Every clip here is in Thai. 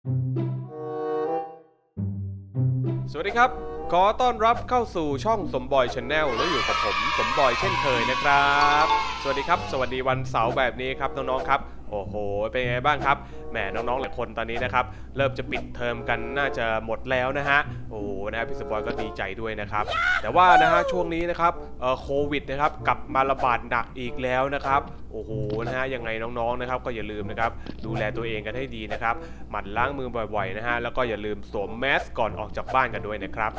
สวัสดีครับ ขอต้อนรับเข้าสู่ช่องสมบอยชาแนลแล้วอยู่กับผมสมบอยเช่นเคยนะครับ สวัสดีครับ สวัสดีวันเสาร์แบบนี้ครับน้องๆครับ โอ้โห เป็นไงบ้างครับ แหมน้องๆหลายคนตอนนี้นะครับเริ่มจะปิดเทอมกันน่าจะหมดแล้วนะฮะโอ้โหนะพี่สมบอยก็ดีใจด้วยนะครับ แต่ว่านะฮะช่วงนี้นะครับโควิดนะครับกลับมาระบาดหนักอีกแล้วนะครับโอ้โหนะฮะยังไงน้องๆนะครับก็อย่าลืมนะครับดูแลตัวเองกันให้ดีนะครับหมั่นล้างมือบ่อยๆนะฮะแล้วก็อย่าลืมสวมแมสก่อนออกจากบ้านกันด้วยนะครับ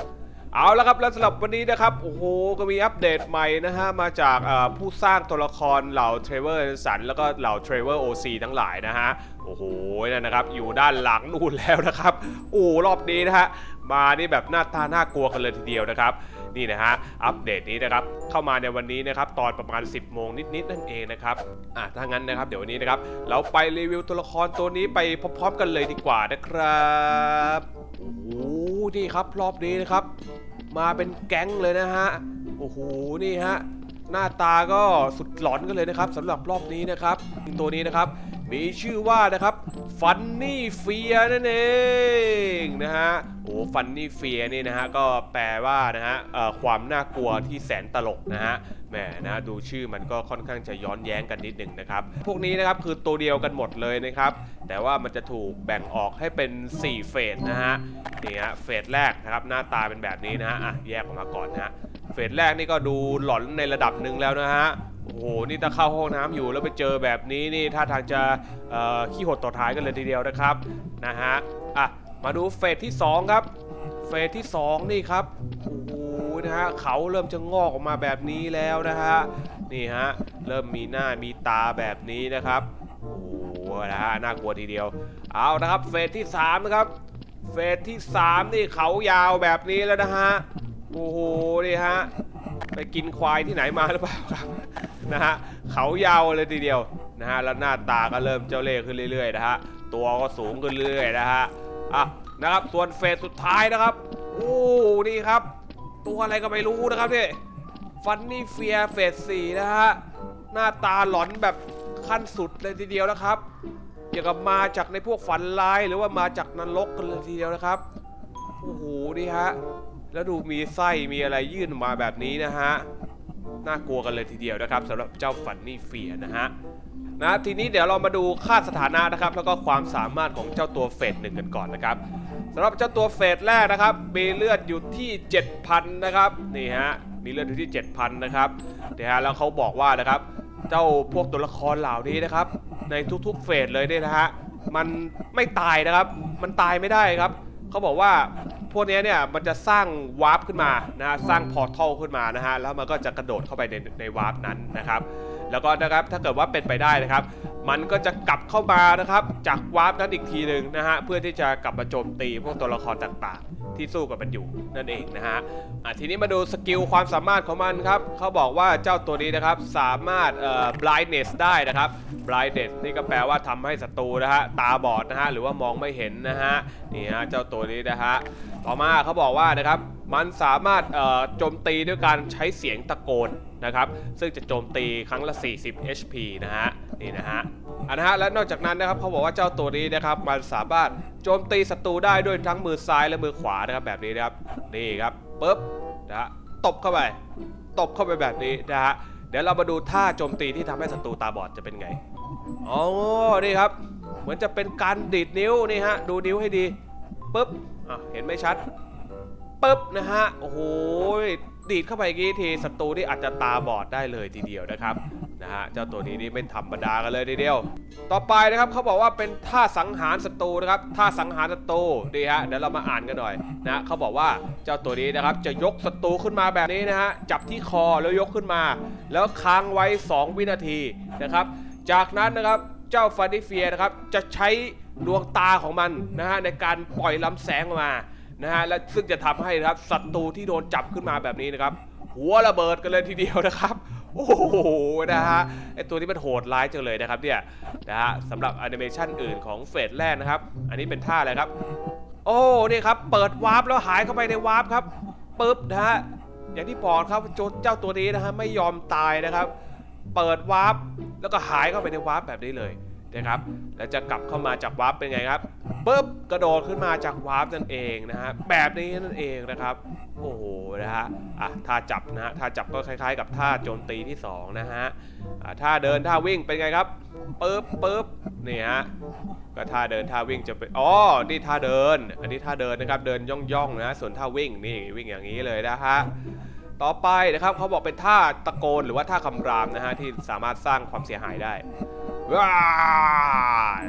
เอาละครับแล้วสำหรับวันนี้นะครับโอ้โหก็มีอัปเดตใหม่นะฮะมาจากผู้สร้างตัวละครเหล่าเทรเวอร์สันแล้วก็เหล่าเทรเวอร์โอซีทั้งหลายนะฮะโอ้โหนั่นนะครับอยู่ด้านหลังนู่นแล้วนะครับโอ้รอบนี้นะฮะมานี่แบบหน้าตาน่ากลัวกันเลยทีเดียวนะครับนี่นะฮะอัปเดตนี้นะครับเข้ามาในวันนี้นะครับตอนประมาณ 10 โมงนิดๆนั่นเองนะครับอะถ้างั้นนะครับเดี๋ยววันนี้นะครับเราไปรีวิวตัวละครตัวนี้ไปพร้อมๆกันเลยดีกว่านะครับ นี่ครับรอบนี้นะครับ มาเป็นแก๊งเลยนะฮะโอ้โหนี่ฮะหน้าตาก็สุดหลอนกันเลยนะครับสำหรับรอบนี้นะครับตัวนี้นะครับ มีชื่อว่านะครับฟันนี่เฟียนั่นเองนะฮะ ฟันนี่เฟียนี่นะฮะก็แปลว่านะฮะความน่ากลัวที่แสนตลกนะฮะแหมนะดูชื่อมันก็ค่อนข้างจะย้อนแย้งกันนิดหนึ่งนะครับ พวกนี้นะครับคือตัวเดียวกันหมดเลยนะครับ แต่ว่ามันจะถูกแบ่งออกให้เป็น 4 เฟสนะฮะนี่ฮะเฟสแรกนะครับหน้าตาเป็นแบบนี้นะฮะอะแยกออกมาก่อนนะฮะเฟสแรกนี่ก็ดูหลอนในระดับหนึ่งแล้วนะฮะโอ้โห นี่ถ้าเข้าห้องน้ำอยู่แล้วไปเจอแบบนี้นี่ท่าทางจะขี้หดต่อท้ายกันเลยทีเดียวนะครับนะฮะอะ มาดูเฟสที่ 2 ครับ เฟสที่ 2 นี่ครับโอ้โหนะฮะเขาเริ่มจะงอกออกมาแบบนี้แล้วนะฮะนี่ฮะเริ่มมีหน้ามีตาแบบนี้นะครับโอ้โหนะฮะน่ากลัวทีเดียว เอานะครับเฟสที่3นะครับเฟสที่ 3 นี่เขายาวแบบนี้แล้วนะฮะโอ้โหนี่ฮะไปกินควายที่ไหนมาหรือเปล่าครับนะฮะเขายาวเลยทีเดียวนะฮะแล้วหน้าตาก็เริ่มเจ้าเล่ห์ขึ้นเรื่อยๆนะฮะตัวก็สูงขึ้นเรื่อยๆนะฮะ อะนะครับส่วนเฟสสุดท้ายนะครับโอ้นี่ครับ ตัวอะไรก็ไม่รู้นะครับนี่ฟันนี่เฟียเฟสสี่นะฮะหน้าตาหลอนแบบขั้นสุดเลยทีเดียวนะครับอย่างกับมาจากในพวกฝันร้ายหรือว่ามาจากนรกกันเลยทีเดียวนะครับโอ้โหนี่ฮะแล้วดูมีไส้มีอะไรยื่นออกมาแบบนี้นะฮะน่ากลัวกันเลยทีเดียวนะครับสำหรับเจ้าฟันนี่เฟียนะฮะ นะทีนี้เดี๋ยวเรามาดูค่าสถานะนะครับ แล้วก็ความสามารถของเจ้าตัวเฟสหนึ่งกันก่อนนะครับสำหรับเจ้าตัวเฟสแรกนะครับมีเลือดอยู่ที่ 7,000 นะครับนี่ฮะมีเลือดอยู่ที่ 7,000 นะครับนะฮะแล้วเขาบอกว่านะครับ เจ้าพวกตัวละครเหล่านี้นะครับ ในทุกๆเฟสเลยเนี่ยนะฮะมันไม่ตายนะครับ มันตายไม่ได้ครับเขาบอกว่าพวกนี้เนี่ยมันจะสร้างวาร์ปขึ้นมานะฮะสร้างพอร์ทัลขึ้นมานะฮะแล้วมันก็จะกระโดดเข้าไปในในวาร์ปนั้นนะครับ แล้วก็นะครับถ้าเกิดว่าเป็นไปได้นะครับ มันก็จะกลับเข้ามานะครับจากวาร์ปนั้นอีกทีหนึ่งนะฮะเพื่อที่จะกลับมาโจมตีพวกตัวละครต่างๆ ที่สู้กับมันอยู่นั่นเองนะฮะอะทีนี้มาดูสกิลความสามารถของมันครับเขาบอกว่าเจ้าตัวนี้นะครับสามารถเอ่อ blindness ได้นะครับ blindness นี่ก็แปลว่าทำให้ศัตรูนะฮะตาบอดนะฮะหรือว่ามองไม่เห็นนะฮะนี่ฮะเจ้าตัวนี้นะฮะ ต่อมาเขาบอกว่านะครับมันสามารถโจมตีด้วยการใช้เสียงตะโกนนะครับ ซึ่งจะโจมตีครั้งละ 40 HP นะฮะนี่นะฮะอันนะฮะและนอกจากนั้นนะครับเขาบอกว่าเจ้าตัวนี้นะครับมันสามารถโจมตีศัตรูได้ด้วยทั้งมือซ้ายและมือขวานะครับแบบนี้นะครับนี่ครับปุ๊บนะฮะตบเข้าไปตบเข้าไปแบบนี้นะฮะเดี๋ยวเรามาดูท่าโจมตีที่ทำให้ศัตรูตาบอดจะเป็นไงอ๋อนี่ครับ เหมือนจะเป็นการดีดนิ้วนี่ฮะดูนิ้วให้ดีปุ๊บ อะเห็นไม่ชัดปึ๊บนะฮะ โอ้โหดีดเข้าไปกี้ทีศัตรูนี่อาจจะตาบอดได้เลยทีเดียวนะครับนะฮะเจ้าตัวนี้นี่ไม่ธรรมดากันเลยทีเดียว ต่อไปนะครับเขาบอกว่าเป็นท่าสังหารศัตรูนะครับท่าสังหารศัตรูดีฮะเดี๋ยวเรามาอ่านกันหน่อยนะเขาบอกว่าเจ้าตัวนี้นะครับจะยกศัตรูขึ้นมาแบบนี้นะฮะจับที่คอแล้วยกขึ้นมา แล้วค้างไว้ 2 วินาทีนะครับ จากนั้นนะครับเจ้าฟาดิเฟียนะครับจะใช้ ดวงตาของมันนะฮะในการปล่อยลำแสงออกมานะฮะและซึ่งจะทำให้นะครับศัตรูที่โดนจับขึ้นมาแบบนี้นะครับ หัวระเบิดกันเลยทีเดียวนะครับ โอ้โหนะฮะไอตัวนี้มันโหดร้ายจังเลยนะครับเนี่ยนะฮะสำหรับแอนิเมชันอื่นของเฟสแรกนะครับ อันนี้เป็นท่าอะไรครับ โอ้นี่ครับ เปิดวาร์ปแล้วหายเข้าไปในวาร์ปครับปึ๊บนะฮะอย่างที่บอกครับโจเจ้าตัวนี้นะฮะไม่ยอมตายนะครับ เปิดวาร์ปแล้วก็หายเข้าไปในวาร์ปแบบนี้เลย นะครับ แล้วจะกลับเข้ามาจากวาร์ปเป็นไงครับปุ๊บกระโดดขึ้นมาจากวาร์ปนั่นเองนะฮะแบบนี้นั่นเองนะครับ โอ้โหนะฮะอะท่าจับนะฮะท่าจับก็คล้ายๆ กับท่าโจมตีที่สองนะฮะอะท่าเดินท่าวิ่งเป็นไงครับปุ๊บปุ๊บนี่ฮะก็ท่าเดินท่าวิ่งจะเป็นอ๋อนี่ท่าเดิน อันนี้ท่าเดินนะครับเดินย่องๆนะส่วนท่าวิ่งนี่วิ่งอย่างนี้เลยนะฮะต่อไปนะครับเขาบอกเป็นท่าตะโกนหรือว่าท่าคำรามนะฮะที่สามารถสร้างความเสียหายได้ ว้า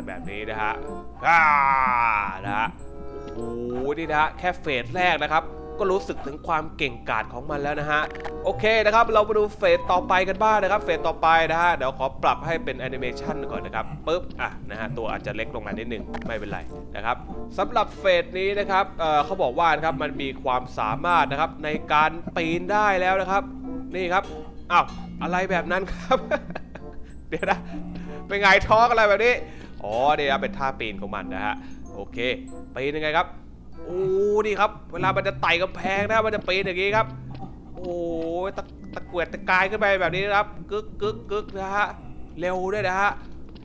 แบบนี้นะฮะว้านะฮะโอ้โหนี่นะฮะแค่เฟสแรกนะครับ ก็รู้สึกถึงความเก่งกาจของมันแล้วนะฮะ โอเคนะครับ เรามาดูเฟสต่อไปกันบ้างนะครับ เฟสต่อไปนะฮะ เดี๋ยวขอปรับให้เป็นแอนิเมชันก่อนนะครับปุ๊บ อะ นะฮะ ตัวอาจจะเล็กลงมานิดหนึ่งไม่เป็นไรนะครับสำหรับเฟสนี้นะครับ เอ่อเขาบอกว่านะครับ มันมีความสามารถนะครับในการปีนได้แล้วนะครับ นี่ครับ อ้าว อะไรแบบนั้นครับ เดี๋ยวนะ เป็นไงท้องอะไรแบบนี้ อ๋อเดี๋ยวเป็นท่าปีนของมันนะฮะ โอเคปีนยังไงครับ โอ้นี่ครับ เวลามันจะไต่กำแพงนะ มันจะปีนอย่างนี้ครับ โอ้ยตะตะเกียกตะกายขึ้นไปแบบนี้นะครับ กึกกึกกึกนะฮะ เร็วด้วยนะฮะ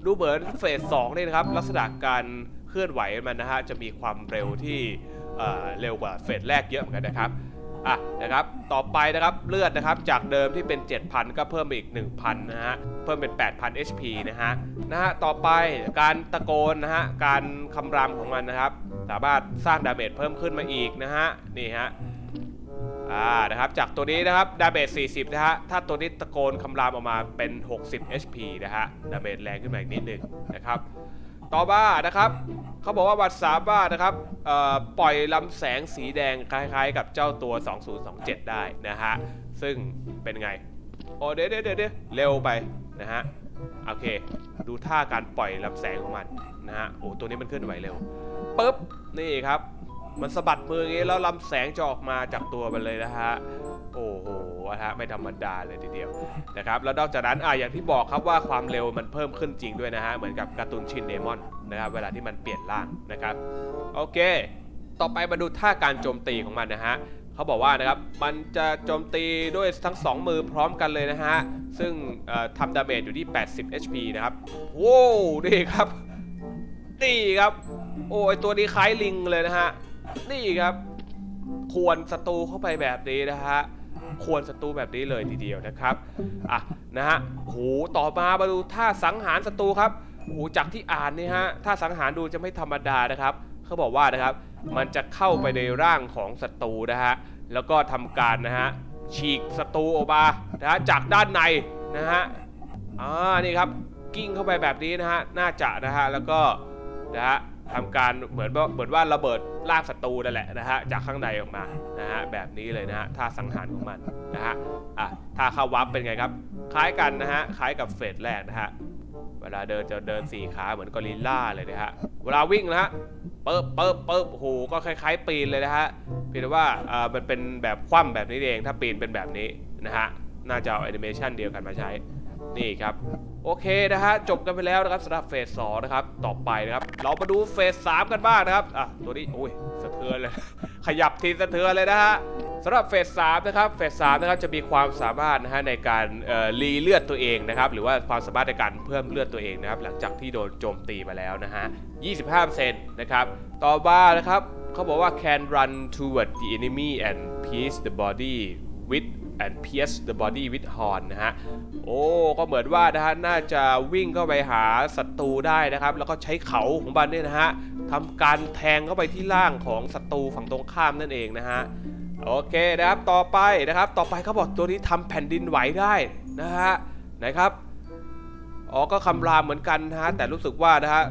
ดูเหมือนเฟสสองนี่นะครับ ลักษณะการเคลื่อนไหวมันนะฮะ จะมีความเร็วที่เอ่อเร็วกว่าเฟสแรกเยอะเหมือนกันนะครับ อะนะครับต่อไปนะครับเลือดนะครับจากเดิมที่เป็น 7,000 ก็เพิ่มไปอีก 1,000 นะฮะเพิ่มเป็น 8,000 HP นะฮะนะฮะต่อไปการตะโกนนะฮะการคำรามของมันนะครับ สามารถสร้างดาเมจเพิ่มขึ้นมาอีกนะฮะนี่ฮะอ่านะครับจากตัวนี้นะครับดาเมจ40 นะฮะถ้าตัวนี้ตะโกนคำรามออกมาเป็น 60 HP นะฮะดาเมจแรงขึ้นมาอีกนิดหนึ่งนะครับ ต่อมานะครับเขาบอกว่าวัดสามารถนะครับปล่อยลำแสงสีแดงคล้ายๆ กับเจ้าตัว 2027 ได้นะฮะ ซึ่งเป็นไง โอ้เดี๋ยวเดี๋ยวเดี๋ยวเร็วไปนะฮะ โอเค ดูท่าการปล่อยลำแสงของมันนะฮะ โอ้ตัวนี้มันเคลื่อนไหวเร็วปึ๊บ นี่ครับ มันสะบัดมืออย่างงี้แล้วลำแสงจะออกมาจากตัวมันเลยนะฮะ โอ้โห ฮะไม่ธรรมดาเลยทีเดียวนะครับแล้วนอกจากนั้นอะอย่างที่บอกครับว่าความเร็วมันเพิ่มขึ้นจริงด้วยนะฮะเหมือนกับการ์ตูนชินเดมอนนะครับเวลาที่มันเปลี่ยนร่างนะครับโอเค ต่อไปมาดูท่าการโจมตีของมันนะฮะเขาบอกว่านะครับ มันจะโจมตีด้วยทั้ง 2 มือพร้อมกันเลยนะฮะ ซึ่งทำดาเมจอยู่ที่ 80 HP นะครับ โว้วนี่ครับ นี่ครับ โอ้ยตัวนี้คล้ายลิงเลยนะฮะ นี่ครับ ควรศัตรูเข้าไปแบบนี้นะฮะ ควรศัตรูแบบนี้เลยทีเดียวนะครับอะนะฮะโหต่อมามาดูท่าสังหารศัตรูครับโหจากที่อ่านนี่ฮะท่าสังหารดูจะไม่ธรรมดานะครับเขาบอกว่านะครับ มันจะเข้าไปในร่างของศัตรูนะฮะแล้วก็ทำการนะฮะฉีกศัตรูออกมานะฮะจากด้านในนะฮะอ่านี่ครับกิ้งเข้าไปแบบนี้นะฮะน่าจะนะฮะแล้วก็นะฮะ ทำการเหมือนว่าเหมือนว่าระเบิดร่างศัตรูนั่นแหละนะฮะจากข้างในออกมานะฮะแบบนี้เลยนะฮะท่าสังหารของมันนะฮะอะท่าเข้าวับเป็นไงครับ คล้ายกันนะฮะคล้ายกับเฟสแรกนะฮะเวลาเดินจะเดินสี่ขาเหมือนกอริลล่าเลยนะฮะเวลาวิ่งนะฮะเปิบเปิบเปิบโอ้โหก็คล้าย ๆ ปีนเลยนะฮะเพียงแต่ว่าอ่ามันเป็นแบบคว่ำแบบนี้เองถ้าปีนเป็นแบบนี้นะฮะน่าจะเอาแอนิเมชันเดียวกันมาใช้ นี่ครับ โอเคนะฮะจบกันไปแล้วนะครับสำหรับเฟสสองนะครับต่อไปนะครับ เรามาดูเฟสสามกันบ้างนะครับอะตัวนี้โอ้ยสะเทือนเลย ขยับทีสะเทือนเลยนะฮะสำหรับเฟสสามนะครับเฟสสามนะครับจะมีความสามารถนะฮะในการรีเลือดตัวเองนะครับหรือว่าความสามารถในการเพิ่มเลือดตัวเองนะครับหลังจากที่โดนโจมตีมาแล้วนะฮะ 25%นะครับต่อมานะครับเขาบอกว่า can run toward the enemy and pierce the body with and pierce the body with horn นะฮะ โอ้ ก็เหมือนว่านะฮะ น่าจะวิ่งเข้าไปหาศัตรูได้นะครับ แล้วก็ใช้เขาของมันเนี่ยนะฮะทำการแทงเข้าไปที่ร่างของศัตรูฝั่งตรงข้ามนั่นเองนะฮะ โอเคนะครับ ต่อไปนะครับ ต่อไปเขาบอกตัวนี้ทำแผ่นดินไหวได้นะฮะไหนครับ อ๋อ ก็คำรามเหมือนกันนะฮะ แต่รู้สึกว่านะฮะ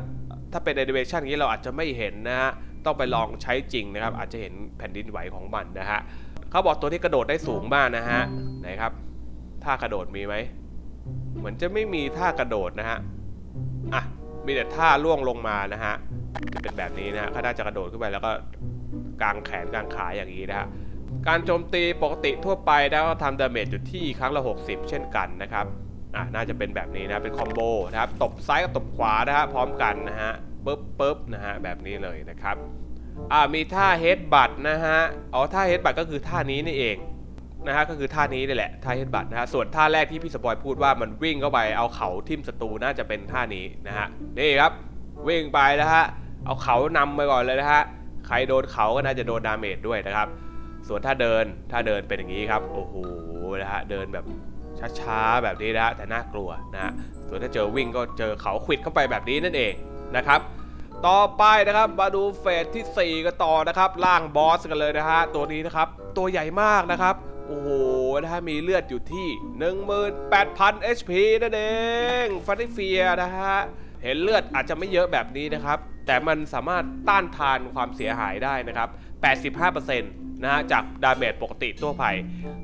ถ้าเป็นแอนิเมชันนี้เราอาจจะไม่เห็นนะฮะ ต้องไปลองใช้จริงนะครับ อาจจะเห็นแผ่นดินไหวของมันนะฮะ เขาบอกตัวที่กระโดดได้สูงมากนะฮะไหนครับท่ากระโดดมีไหมเหมือนจะไม่มีท่ากระโดดนะฮะอะมีแต่ท่าล่วงลงมานะฮะจะเป็นแบบนี้นะฮะเขาน่าจะกระโดดขึ้นไปแล้วก็กางแขนกางขาอย่างนี้นะฮะการโจมตีปกติทั่วไปนะก็ทำดาเมจอยู่ที่ครั้งละ 60 เช่นกันนะครับอะน่าจะเป็นแบบนี้นะเป็นคอมโบนะครับตบซ้ายกับตบขวานะฮะพร้อมกันนะฮะปึ๊บปึ๊บนะฮะแบบนี้เลยนะครับ อ่ามีท่าเฮดบัตนะฮะอ๋อท่าเฮดบัตก็คือท่านี้นี่เองนะฮะก็คือท่านี้นี่แหละท่าเฮดบัตนะฮะส่วนท่าแรกที่พี่สปอยพูดว่ามันวิ่งเข้าไปเอาเขาทิ่มศัตรูน่าจะเป็นท่านี้นะฮะนี่ครับวิ่งไปนะฮะเอาเขานำไปก่อนเลยนะฮะใครโดนเขาก็น่าจะโดนดาเมจด้วยนะครับ ส่วนถ้าเดินถ้าเดินเป็นอย่างนี้ครับโอ้โหนะฮะเดินแบบช้าๆแบบนี้นะฮะแต่น่ากลัวนะฮะส่วนถ้าเจอวิ่งก็เจอเขาขวิดเข้าไปแบบนี้นั่นเองนะครับ ต่อไปนะครับมาดูเฟสที่ 4 กันต่อนะครับล่างบอสกันเลยนะฮะตัวนี้นะครับ ตัวใหญ่มากนะครับ โอ้โหนะฮะมีเลือดอยู่ที่ 18,000 HP นั่นเองฟันติเฟียนะฮะเห็นเลือดอาจจะไม่เยอะแบบนี้นะครับ แต่มันสามารถต้านทานความเสียหายได้นะครับ 85%นะฮะจากดาเมจปกติทั่วไป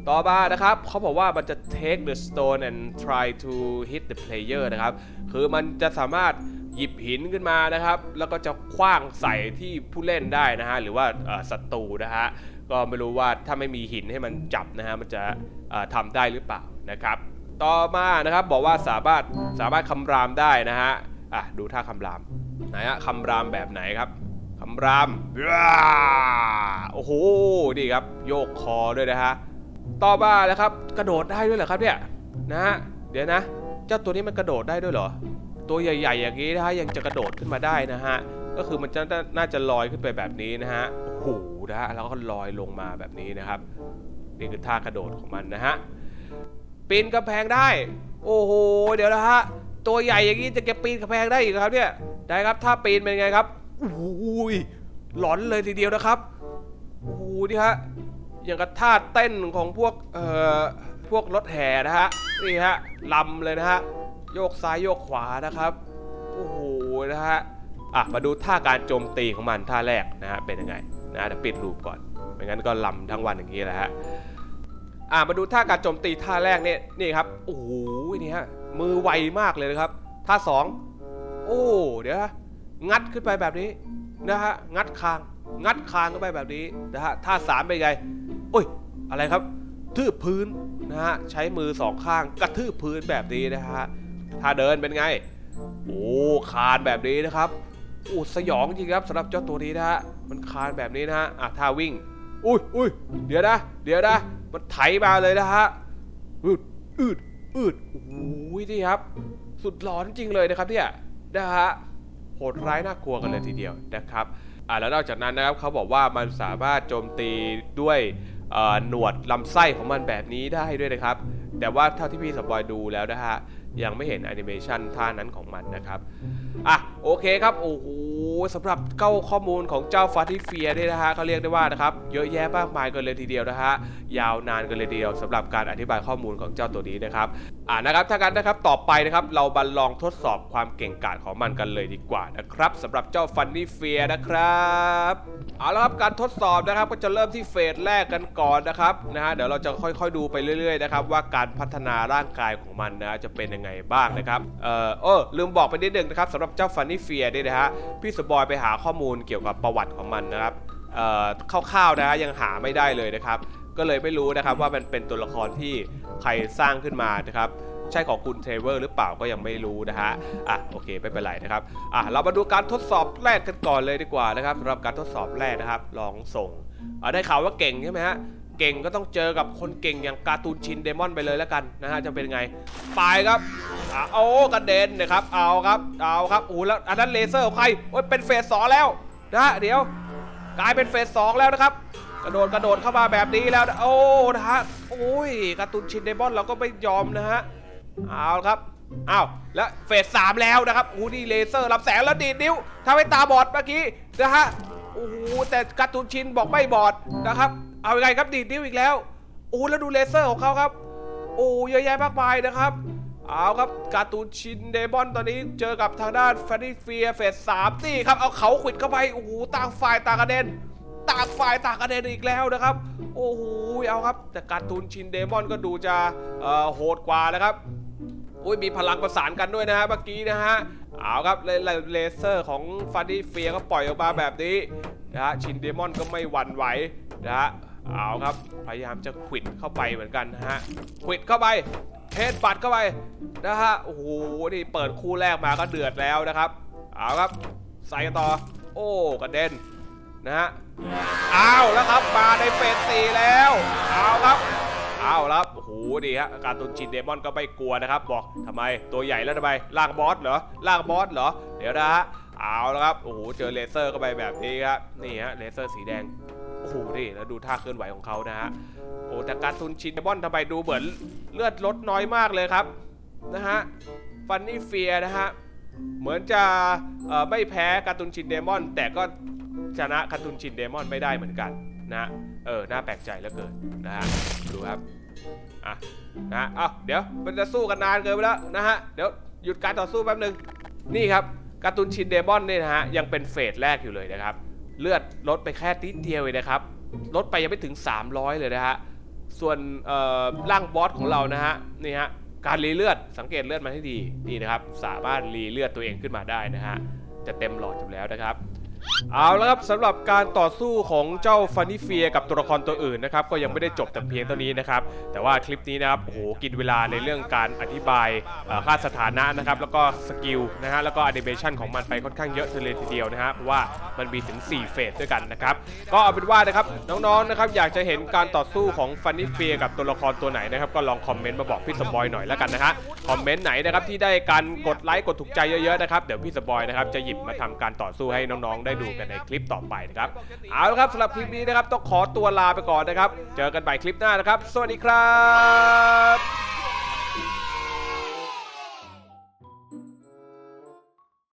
ต่อมานะครับเขาบอกว่ามันจะ take the stone and try to hit the player นะครับ คือมันจะสามารถ หยิบหินขึ้นมานะครับ แล้วก็จะคว้างใส่ที่ผู้เล่นได้นะฮะหรือว่าศัตรูนะฮะก็ไม่รู้ว่าถ้าไม่มีหินให้มันจับนะฮะมันจะเอ่อทำได้หรือเปล่านะครับ ต่อมานะครับบอกว่าสามารถสามารถคำรามได้นะฮะอะดูท่าคำรามไหนฮะคำรามแบบไหนครับคำรามโอ้โหนี่ครับ โยกคอด้วยนะฮะต่อมาแล้วครับ กระโดดได้ด้วยเหรอครับเนี่ยนะฮะเดี๋ยวนะ เจ้าตัวนี้มันกระโดดได้ด้วยเหรอ ตัวใหญ่ ๆ อย่างนี้นะฮะยังจะกระโดดขึ้นมาได้นะฮะก็คือมันจะน่าจะลอยขึ้นไปแบบนี้นะฮะโอ้โหนะฮะแล้วก็ลอยลงมาแบบนี้นะครับนี่คือท่ากระโดดของมันนะฮะปีนกำแพงได้ โอ้โหเดี๋ยวนะฮะตัวใหญ่อย่างนี้จะเก็บปีนกำแพงได้อีกครับเนี่ยได้ครับถ้าปีนเป็นไงครับโอ้โหหลอนเลยทีเดียวนะครับโอ้โหนี่ฮะอย่างกับท่าเต้นของพวกเอ่อพวกรถแห่นะฮะนี่ฮะลำเลยนะฮะ โยกซ้ายโยกขวานะครับโอ้โหนะฮะอะมาดูท่าการโจมตีของมันท่าแรกนะฮะเป็นยังไงนะเดี๋ยวปิดรูปก่อนไม่งั้นก็ลำทั้งวันอย่างนี้แหละฮะอะมาดูท่าการโจมตีท่าแรกเนี่ยนี่ครับโอ้โหนี่ฮะมือไวมากเลยนะครับท่าสองโอ้เดี๋ยวนะงัดขึ้นไปแบบนี้นะฮะงัดคาง งัดคางเข้าไปแบบนี้นะฮะท่าสามเป็นไงโอ้ยอะไรครับทืบพื้นนะฮะใช้มือสองข้างกระทืบพื้นแบบนี้นะฮะ ถ้าเดินเป็นไง โอ้คานแบบนี้นะครับโอ้สยองจริงครับสำหรับเจ้าตัวนี้นะฮะมันคานแบบนี้นะฮะอะท่าวิ่ง อุ้ยอุ้ยเดี๋ยวนะเดี๋ยวนะมันไถมาเลยนะฮะอืดอืดอืดโอ้ยนี่ครับ สุดหลอนจริงเลยนะครับเนี่ยนะฮะโหดร้ายน่ากลัวกันเลยทีเดียวนะครับอ่าแล้วนอกจากนั้นนะครับเขาบอกว่ามันสามารถโจมตีด้วยหนวดลำไส้ของมันแบบนี้ได้ด้วยนะครับ แต่ว่าเท่าที่พี่สปอยดูแล้วนะฮะ ยังไม่เห็นแอนิเมชันท่านั้นของมันนะครับ อะ โอเคครับ โอ้โหสำหรับเข้าข้อมูลของเจ้าฟาติเฟียเนี่ยนะฮะเขาเรียกได้ว่านะครับ เยอะแยะมากมายกันเลยทีเดียวนะฮะ ยาวนานกันเลยทีเดียวสำหรับการอธิบายข้อมูลของเจ้าตัวนี้นะครับ อ่านะครับ ถ้ากันนะครับ ต่อไปนะครับ เรามาลองทดสอบความเก่งกาจของมันกันเลยดีกว่านะครับสำหรับเจ้าฟันนี่เฟียนะครับ เอาละครับ การทดสอบนะครับ ก็จะเริ่มที่เฟสแรกกันก่อนนะครับ นะฮะ เดี๋ยวเราจะค่อยๆดูไปเรื่อยๆนะครับว่าการพัฒนาร่างกายของมันนะจะเป็นยังไงบ้างนะครับ เอ่อเออลืมบอกไปนิดนึงนะครับสำหรับเจ้าฟันนี่เฟียเนี่ยนะฮะพี่สบอยไปหาข้อมูลเกี่ยวกับประวัติของมันนะครับ เอ่อคร่าวๆนะฮะยังหาไม่ได้เลยนะครับ ก็เลยไม่รู้นะครับว่ามันเป็นตัวละครที่ใครสร้างขึ้นมานะครับใช่ของคุณเทเวอร์หรือเปล่าก็ยังไม่รู้นะฮะ อะโอเคไม่เป็นไรนะครับ อะเรามาดูการทดสอบแรกกันก่อนเลยดีกว่านะครับสำหรับการทดสอบแรกนะครับ ลองส่งอะได้ข่าวว่าเก่งใช่ไหมฮะ เก่งก็ต้องเจอกับคนเก่งอย่างการ์ตูนชินเดมอนไปเลยแล้วกันนะฮะจะเป็นไง ไปครับอะโอ้กระเด็นนะครับเอาครับเอาครับโอ้แล้วอันนั้นเลเซอร์ของใครโอ้ยเป็นเฟสสองแล้วนะฮะเดี๋ยวกลายเป็นเฟสสองแล้วนะครับกระโดดกระโดดเข้ามาแบบนี้แล้วโอ้นะฮะโอ้ยการ์ตูนชินเดมอนเราก็ไม่ยอมนะฮะเอาครับอ้าวแล้วเฟสสามแล้วนะครับโอ้นี่เลเซอร์รับแสงแล้วดีดนิ้วทำให้ตาบอดเมื่อกี้นะฮะโอ้โหแต่การ์ตูนชินบอกไม่บอดนะครับ เอาไงครับดีดนิ้วอีกแล้วโอ้แล้วดูเลเซอร์ของเขาครับ โอ้เยอะแยะมากมายนะครับเอาครับการ์ตูนชินเดมอนตอนนี้เจอกับทางด้านแฟน t ีเฟียเฟสสามนี่ครับเอาเขาขวิดเข้าไปโอ้โหต่างฝ่ายต่างกระเด็นต่างฝ่ายต่างกระเด็นอีกแล้วนะครับ โอ้โหเอาครับ แต่การ์ตูนชินเดมอนก็ดูจะโหดกว่านะครับอุ้ยมีพลังประสานกันด้วยนะฮะเมื่อกี้นะฮะเอาครับเลเลเลเซอร์ของฟาร์ดี้เฟียก็ปล่อยออกมาแบบนี้นะฮะชินเดมอนก็ไม่หวั่นไหวนะฮะ เอาครับ พยายามจะขวิดเข้าไปเหมือนกันนะฮะขวิดเข้าไปเฮดบัตเข้าไปนะฮะโอ้โหนี่เปิดคู่แรกมาก็เดือดแล้วนะครับ เอาครับ ใส่กันต่อ โอ้กระเด็นนะฮะเอาแล้วครับมาในเฟสสี่แล้วเอาครับเอาแล้วโอ้โหดีฮะการตุนชินเดมอนก็ไม่กลัวนะครับ บอกทำไมตัวใหญ่แล้วทำไมล่างบอสเหรอล่างบอสเหรอเดี๋ยวนะฮะเอาแล้วครับโอ้โหเจอเลเซอร์เข้าไปแบบนี้ครับนี่ฮะเลเซอร์สีแดง โอ้โหนี่แล้วดูท่าเคลื่อนไหวของเขานะฮะโอ้แต่การ์ตูนชินเดมอนทำไมดูเหมือนเลือดลดน้อยมากเลยครับนะฮะฟันนี่เฟียนะฮะเหมือนจะไม่แพ้การ์ตูนชินเดมอน แต่ก็ชนะการ์ตูนชินเดมอนไม่ได้เหมือนกันนะเออน่าแปลกใจเหลือเกินนะฮะดูครับอะนะฮะอ้าวเดี๋ยวมันจะสู้กันนานเกินไปแล้วนะฮะเดี๋ยวหยุดการต่อสู้แป๊บนึงนี่ครับการ์ตูนชินเดมอนเนี่ยนะฮะยังเป็นเฟสแรกอยู่เลยนะครับ เลือดลดไปแค่นิดเดียวเองนะครับ ลดไปยังไม่ถึง 300 เลยนะฮะ ส่วนร่างบอสของเรานะฮะ นี่ฮะ การรีเลือด สังเกตเลือดมาให้ดี นี่นะครับ สามารถรีเลือดตัวเองขึ้นมาได้นะฮะ จะเต็มหลอดอยู่แล้วนะครับ เอาละครับสำหรับการต่อสู้ของเจ้าฟานิเฟียกับตัวละครตัวอื่นนะครับก็ยังไม่ได้จบแต่เพียงเท่านี้นะครับแต่ว่าคลิปนี้นะครับโอ้โหกินเวลาในเรื่องการอธิบายค่าสถานะนะครับแล้วก็สกิลนะฮะแล้วก็แอนิเมชันของมันไปค่อนข้างเยอะเลยทีเดียวนะฮะเพราะว่ามันมีถึง 4 เฟสด้วยกันนะครับก็เอาเป็นว่านะครับน้องๆนะครับอยากจะเห็นการต่อสู้ของฟานิเฟียกับตัวละครตัวไหนนะครับก็ลองคอมเมนต์มาบอกพี่สปอยหน่อยแล้วกันนะฮะคอมเมนต์ไหนนะครับที่ได้การกดไลค์กดถูกใจเยอะๆนะครับเดี๋ยวพี่สปอยนะครับจะหยิบมาทำการต่อสู้ให้น้องๆได้ดูกันในคลิปต่อไปนะครับ เอาละครับสำหรับคลิปนี้นะครับต้องขอตัวลาไปก่อนนะครับ เจอกันใหม่คลิปหน้านะครับ สวัสดีครับ